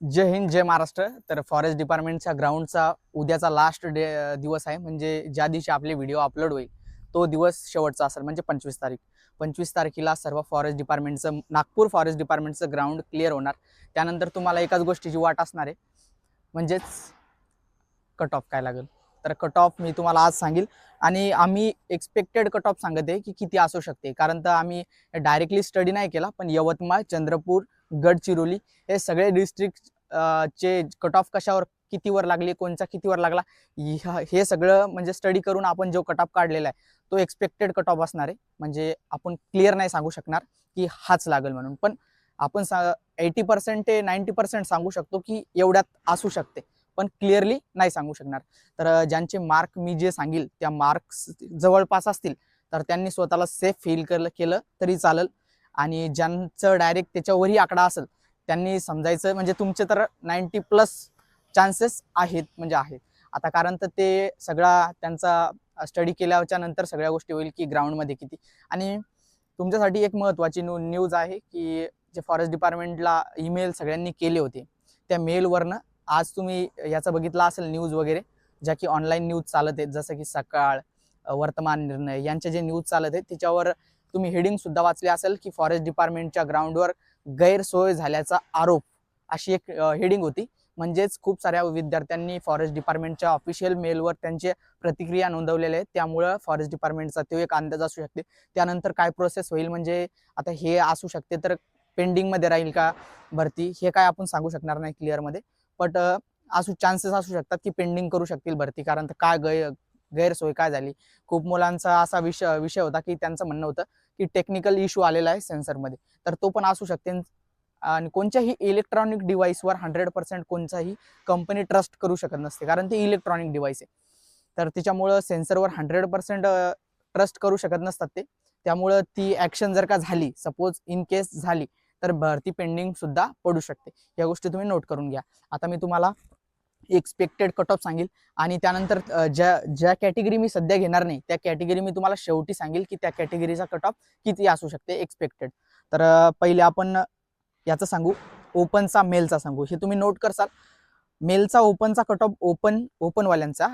जय हिंद जय महाराष्ट्र. तर फॉरेस्ट डिपार्टमेंटच्या ग्राउंडचा उद्याचा last day दिवस आहे. म्हणजे ज्या दिवशी आपले व्हिडिओ अपलोड होईल तो दिवस शेवटचा असेल म्हणजे पंचवीस तारीख. पंचवीस तारखेला सर्व फॉरेस्ट डिपार्टमेंटचं नागपूर फॉरेस्ट डिपार्टमेंटचं ग्राउंड क्लिअर होणार. त्यानंतर तुम्हाला एकाच गोष्टीची वाट असणार आहे. म्हणजेच कट ऑफ काय लागेल? तर कट ऑफ मी तुम्हाला आज सांगेल. आणि आम्ही एक्सपेक्टेड कट ऑफ सांगत आहे की किती असू शकते. कारण तर आम्ही डायरेक्टली स्टडी नाही केला पण यवतमाळ चंद्रपूर गडचिरोली. हे सगळे डिस्ट्रिक्ट चे कट ऑफ कशावर कितीवर लागले कोणचा कितीवर लागला ह्या- हे सगळं म्हणजे स्टडी करून आपण जो कट ऑफ काढलेला आहे तो एक्सपेक्टेड कट ऑफ असणार आहे. म्हणजे आपण क्लिअर नाही सांगू शकणार की हाच लागेल म्हणून. पण आपण एटी पर्सेंट ते नाईन्टी पर्सेंट सांगू शकतो की एवढ्यात असू शकते. पण क्लिअरली नाही सांगू शकणार. तर ज्यांचे मार्क मी जे सांगेल त्या मार्क्स जवळपास असतील तर त्यांनी स्वतःला सेफ फील केलं केलं तरी चालेल. आणि ज्यांचं डायरेक्ट त्याच्यावरही आकडा असेल त्यांनी समजायचं म्हणजे तुमचे तर नाईन्टी प्लस चान्सेस आहेत म्हणजे आहेत. आता कारण तर ते सगळा त्यांचा स्टडी केल्याच्यानंतर सगळ्या गोष्टी होईल की ग्राउंडमध्ये किती. आणि तुमच्यासाठी एक महत्त्वाची न्यू न्यूज आहे की जे फॉरेस्ट डिपार्टमेंटला ईमेल सगळ्यांनी केले होते त्या मेलवरनं आज तुम्ही याचा बघितला असेल न्यूज वगैरे ज्या की ऑनलाईन न्यूज चालत आहेत जसं की सकाळ वर्तमान निर्णय यांचे जे न्यूज चालत आहेत त्याच्यावर तुम्ही हेडिंग सुद्धा वाचली असेल की फॉरेस्ट डिपार्टमेंटच्या ग्राउंडवर गैरसोय झाल्याचा आरोप अशी एक हेडिंग होती. म्हणजेच खूप साऱ्या विद्यार्थ्यांनी फॉरेस्ट डिपार्टमेंटच्या ऑफिशियल मेलवर त्यांचे प्रतिक्रिया नोंदवलेल्या आहेत. त्यामुळं फॉरेस्ट डिपार्टमेंटचा तो एक अंदाज असू शकते. त्यानंतर काय प्रोसेस होईल म्हणजे आता हे असू शकते तर पेंडिंगमध्ये राहील का भरती हे काय आपण सांगू शकणार नाही क्लिअरमध्ये बट असू चान्सेस असू शकतात की पेंडिंग करू शकतील भरती. कारण तर काय गै गैरसोय काय झाली? खूप मुलांचा असा विषय विषय होता की त्यांचं म्हणणं होतं की टेक्निकल इश्यू आलेला आहे सेन्सरमध्ये तर तो पण असू शकते. आणि कोणत्याही इलेक्ट्रॉनिक डिव्हाइसवर हंड्रेड पर्सेंट कोणताही कंपनी ट्रस्ट करू शकत नसते कारण ती इलेक्ट्रॉनिक डिव्हाइस आहे. तर त्याच्यामुळं सेन्सरवर हंड्रेड पर्सेंट ट्रस्ट करू शकत नसतात ते. त्यामुळं ती ॲक्शन जर का झाली सपोज इन केस झाली तर भरती पेंडिंग सुद्धा पडू शकते. या गोष्टी तुम्ही नोट करून घ्या. आता मी तुम्हाला एक्सपेक्टेड कट ऑफ सांगेल. आणि त्यानंतर ज्या ज्या कॅटेगरी मी सध्या घेणार नाही त्या कॅटेगरी मी तुम्हाला शेवटी सांगेल की त्या कॅटेगरीचा कट ऑफ किती असू शकते एक्सपेक्टेड तर पहिले आपण याचं सांगू. ओपनचा मेलचा सांगू. हे तुम्ही नोट करसाल. मेलचा ओपनचा कट ऑफ ओपन ओपनवाल्यांचा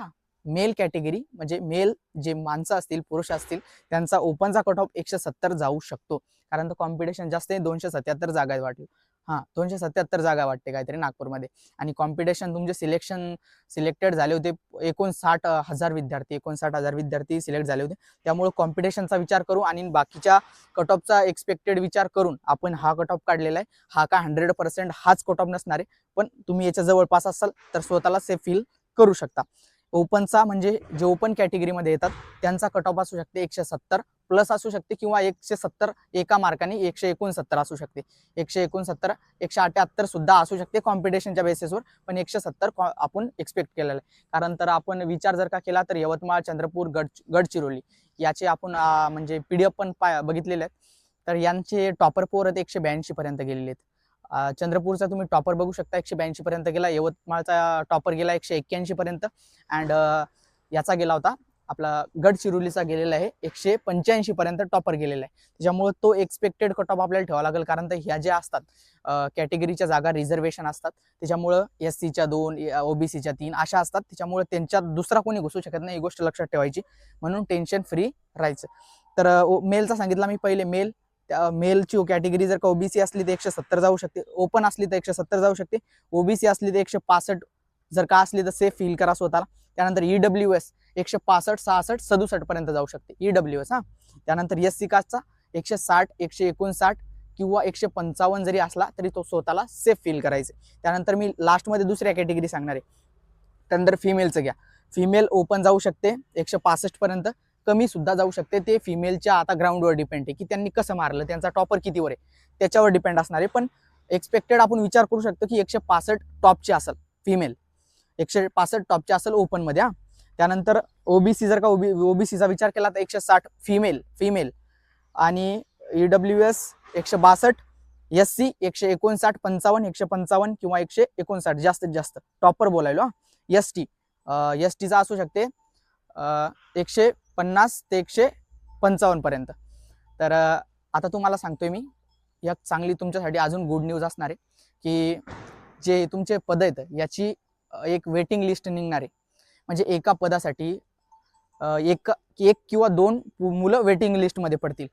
मेल कॅटेगरी म्हणजे मेल जे माणसं असतील पुरुष असतील त्यांचा ओपनचा कट ऑफ एकशे सत्तर जाऊ शकतो. कारण तो कॉम्पिटिशन जास्त आहे दोनशे सत्याहत्तर जागा आहे वाटली. हां दोनशे सत्याहत्तर जागा वाटते काहीतरी नागपूरमध्ये. आणि कॉम्पिटिशन तुमचे सिलेक्शन सिलेक्टेड झाले होते एकोणसाठ हजार विद्यार्थी एकोणसाठ हजार विद्यार्थी सिलेक्ट झाले होते. त्यामुळे कॉम्पिटिशनचा विचार करू आणि बाकीच्या कट ऑफचा एक्सपेक्टेड विचार करून आपण हा कट ऑफ काढलेला आहे. हा का हंड्रेड पर्सेंट हाच कट ऑफ नसणार आहे. पण तुम्ही याच्या जवळपास असाल तर स्वतःला सेफ फील करू शकता. ओपनचा म्हणजे जे ओपन कॅटेगरीमध्ये येतात त्यांचा कट ऑफ असू शकते एकशे सत्तर. प्लस असू शकते किंवा एकशे सत्तर एका मार्काने एकशे एकोणसत्तर असू शकते. एकशे एकोणसत्तर एकशे अठ्याहत्तर सुद्धा असू शकते कॉम्पिटिशनच्या बेसिसवर पण एकशे सत्तर आपण एक्सपेक्ट केलेलं आहे. कारण तर आपण विचार जर का केला तर यवतमाळ चंद्रपूर गड गडचिरोली याचे आपण म्हणजे पी डी एफ पण पाय बघितलेले आहेत. तर यांचे टॉपर पोर आहेत एकशे ब्याऐंशी पर्यंत गेलेले आहेत. चंद्रपूरचा तुम्ही टॉपर बघू शकता एकशे ब्याऐंशी पर्यंत गेला यवतमाळचा टॉपर गेला एकशे एक्क्याऐंशी पर्यंत. अँड याचा गेला होता. आपला गडचिरोलीचा गेलेला आहे. एकशे पंच्याऐंशी पर्यंत टॉपर गेलेला आहे. त्याच्यामुळे तो एक्सपेक्टेड कट ऑफ आपल्याला ठेवावा लागेल. कारण तर ह्या ज्या असतात कॅटेगरीच्या जागा रिझर्वेशन असतात. त्याच्यामुळं एस सीच्या दोन ओबीसीच्या तीन अशा असतात. त्याच्यामुळे त्यांच्यात दुसरा कोणी घुसू शकत नाही ही गोष्ट लक्षात ठेवायची. म्हणून टेन्शन फ्री राहायचं. तर मेलचा सांगितला मी पहिले मेल त्या मेलची कॅटेगरी जर का ओबीसी असली तर एकशे सत्तर जाऊ शकते. ओपन असली तर एकशे सत्तर जाऊ शकते. ओबीसी असली तर एकशे पासष्ट जर का असली तर सेफ फील करा स्वतःला. त्यानंतर ई डब्ल्यू एस एकशे पासष्ट सहासष्ट सदुसष्ट पर्यंत जाऊ शकते. ई डब्ल्यू एस हा. त्यानंतर एस सी कास्टचा एकशे साठ एकशे एकोणसाठ किंवा एकशे पंचावन्न जरी असला तरी तो स्वतःला सेफ फील करायचे. त्यानंतर मी लास्टमध्ये दुसऱ्या कॅटेगरी सांगणार आहे. त्यानंतर फिमेलचं घ्या. फिमेल ओपन जाऊ शकते एकशे पासष्ट पर्यंत. कमी सुद्धा जाऊ शकते. ते फिमेलच्या आता ग्राउंडवर डिपेंड आहे की त्यांनी कसं मारलं त्यांचा टॉपर कितीवर आहे. त्याच्यावर डिपेंड असणार आहे. पण एक्सपेक्टेड आपण विचार करू शकतो की एकशे पासष्ट टॉपची असेल फिमेल एकशे पासष्ट टॉपची असेल ओपनमध्ये हा. त्यानंतर ओबीसी जर का ओबी ओबीसीचा विचार केला तर एकशे साठ फिमेल फिमेल आणि ई डब्ल्यू एस एकशे बासष्ट एस सी एकशे एकोणसाठ पंचावन्न एकशे पंचावन्न किंवा एकशे एकोणसाठ जास्तीत जास्त. टॉपर बोलायलो हा. एस टी एस टीचा असू शकते एकशे पन्नास ते एकशे पंचावन्नपर्यंत तर आता तुम्हाला सांगतोय मी या चांगली तुमच्यासाठी अजून गुड न्यूज असणार आहे की जे तुमचे पद आहेत याची एक वेटिंग लिस्ट निघणार. आहे म्हणजे एका पदासाठी एक एक किंवा दोन मुलं वेटिंग लिस्टमध्ये पडतील.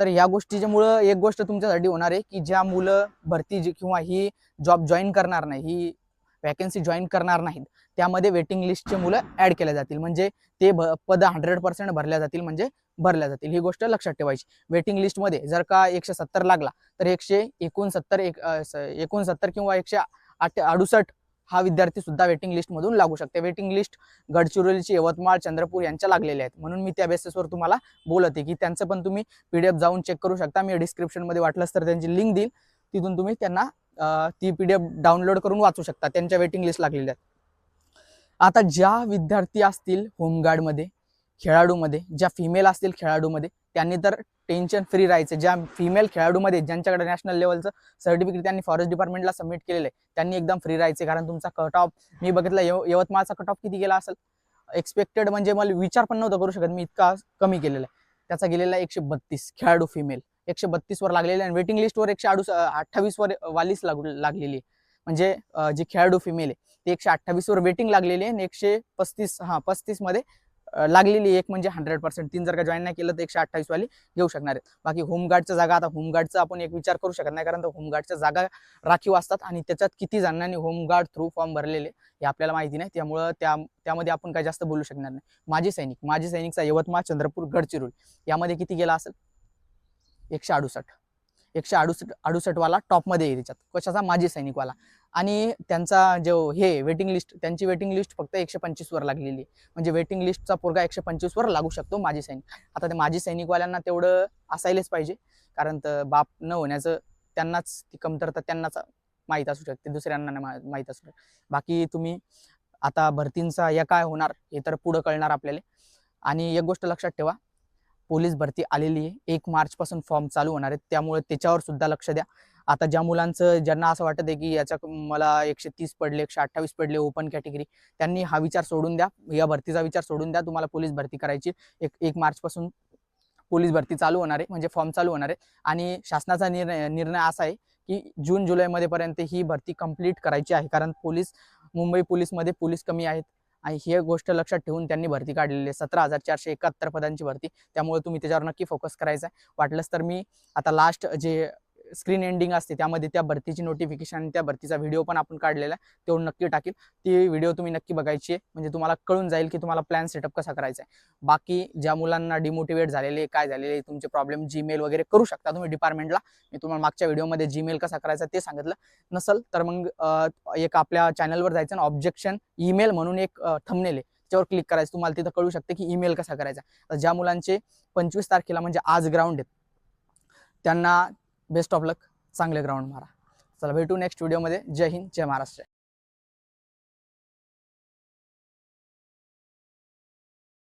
तर या गोष्टीच्यामुळं एक गोष्ट तुमच्यासाठी होणार आहे की ज्या मुलं भरती जी किंवा ही जॉब जॉईन करणार नाही ही वॅकन्सी जॉईन करणार नाहीत त्यामध्ये वेटिंग लिस्टचे मुलं ॲड केल्या जातील. म्हणजे ते भ पद हंड्रेड पर्सेंट भरल्या जातील म्हणजे भरल्या जातील. ही गोष्ट लक्षात ठेवायची. वेटिंग लिस्टमध्ये जर का एकशे सत्तर लागला तर एकशे एकोणसत्तर एक एकोणसत्तर किंवा एकशे आठ अडुसष्ट हा विद्यार्थी सुद्धा वेटिंग लिस्टमधून लागू शकते. वेटिंग लिस्ट गडचिरोलीची यवतमाळ चंद्रपूर यांच्या लागलेल्या आहेत. म्हणून मी त्या बेसिसवर तुम्हाला बोलते की त्यांचं पण तुम्ही पीडीएफ जाऊन चेक करू शकता. मी डिस्क्रिप्शनमध्ये वाटलंच तर त्यांची लिंक देईल. तिथून तुम्ही त्यांना ती पीडीएफ डाउनलोड करून वाचू शकता. त्यांच्या वेटिंग लिस्ट लागलेल्या आहेत. आता ज्या विद्यार्थी असतील होमगार्डमध्ये खेळाडूमध्ये ज्या फिमेल असतील खेळाडूमध्ये त्यांनी तर टेन्शन फ्री राहायचं. ज्या फिमेल खेळाडूमध्ये ज्यांच्याकडे नॅशनल लेवलचं सर्टिफिकेट त्यांनी फॉरेस्ट डिपार्टमेंटला सबमिट केलेलं आहे त्यांनी एकदम फ्री राहायचे. कारण तुमचा कट ऑफ मी बघितलं यवतमाळचा कट ऑफ किती गेला असेल? एक्सपेक्टेड म्हणजे मला विचार पण नव्हता करू शकत मी इतका कमी केलेला आहे. त्याचा गेलेला एकशे बत्तीस खेळाडू फिमेल एकशे बत्तीसवर लागलेले आणि वेटिंग लिस्टवर एकशे अडुस अठ्ठावीसवर वालीस लागू लागलेली आहे. म्हणजे जी जे खेळाडू फिमेल आहे ते एकशे अठ्ठावीसवर वेटिंग लागलेली आहे आणि एकशे पस्तीस हां पस्तीसमध्ये लागलेली एक म्हणजे हंड्रेड पर्सेंट तीन जर का जॉईन नाही केलं तर एकशे अठ्ठावीस वाली घेऊ शकणार आहेत. बाकी होमगार्डच्या जागा आता होमगार्डचा आपण एक विचार करू शकत नाही कारण तर होमगार्डच्या जागा राखीव असतात आणि त्याच्यात किती जणांनी होमगार्ड थ्रू फॉर्म भरलेले हे आपल्याला माहिती नाही. त्यामुळं त्या त्यामध्ये आपण काय जास्त बोलू शकणार नाही. माजी सैनिक माजी सैनिकचा यवतमाळ चंद्रपूर गडचिरोली यामध्ये किती गेला असेल? एकशे अडुसष्ट. एकशे अडुसष्ट अडुसष्टवाला टॉपमध्ये येईल त्याच्यात. कशाचा? माजी सैनिकवाला. आणि त्यांचा जो हे वेटिंग लिस्ट त्यांची वेटिंग लिस्ट फक्त एकशे पंचवीसवर लागलेली. आहे म्हणजे वेटिंग लिस्टचा पोरगा एकशे पंचवीसवर लागू शकतो माजी सैनिक. आता ते माजी सैनिकवाल्यांना तेवढं असायलाच पाहिजे. कारण तर बाप न होण्याचं त्यांनाच ती कमतरता त्यांनाच माहीत असू शकते. दुसऱ्यांना नाही मा- माहीत असू शकते. बाकी तुम्ही आता भरतींचा या काय होणार हे तर पुढं कळणार आपल्याला. आणि एक गोष्ट लक्षात ठेवा. पोलीस भरती आलेली आहे. एक मार्चपासून फॉर्म चालू होणार आहेत. त्यामुळे त्याच्यावर सुद्धा लक्ष द्या. आता ज्या मुलांचं ज्यांना असं वाटत आहे की याच्या मला एकशे तीस पडले एकशे अठ्ठावीस पडले ओपन कॅटेगरी त्यांनी हा विचार सोडून द्या. या भरतीचा विचार सोडून द्या. तुम्हाला पोलीस भरती करायची एक एक मार्चपासून पोलीस भरती चालू होणार आहे. म्हणजे फॉर्म चालू होणार आहे. आणि शासनाचा निर्णय निर्णय असा आहे की जून जुलैमध्ये पर्यंत ही भरती कंप्लीट करायची आहे. कारण पोलीस मुंबई पोलीसमध्ये पोलीस कमी आहेत. आणि ही गोष्ट लक्षात ठेवून त्यांनी भरती काढलेली आहे. सतरा हजार चारशे एकाहत्तर पदांची भरती. त्यामुळे तुम्ही त्याच्यावर नक्की फोकस करायचा आहे वाटलंच तर मी आता लास्ट जे स्क्रीन एंडिंग असते त्यामध्ये त्या भरतीची नोटिफिकेशन आणि त्या भरतीचा व्हिडिओ पण आपण काढलेला आहे तेवढं नक्की टाकेल ती व्हिडिओ तुम्ही नक्की बघायची आहे म्हणजे तुम्हाला कळून जाईल की तुम्हाला प्लॅन सेटअप कसा करायचा आहे. बाकी ज्या मुलांना डिमोटिवेट झालेले काय झालेले तुमचे प्रॉब्लेम जीमेल वगैरे करू शकता तुम्ही डिपार्टमेंटला मी तुम्हाला मागच्या व्हिडिओमध्ये जीमेल कसा करायचा ते सांगितलं. नसल तर मग एक आपल्या चॅनलवर जायचं आणि ऑब्जेक्शन ईमेल म्हणून एक थंबनेल आहे. त्याच्यावर क्लिक करायचं. तुम्हाला तिथं कळू शकते की ईमेल कसा करायचा तर ज्या मुलांचे पंचवीस तारखेला म्हणजे आज ग्राउंड आहेत त्यांना बेस्ट ऑफ लक. चांगले ग्राउंड मारा. चला भेटू नेक्स्ट व्हिडिओमध्ये. जय हिंद जय महाराष्ट्र.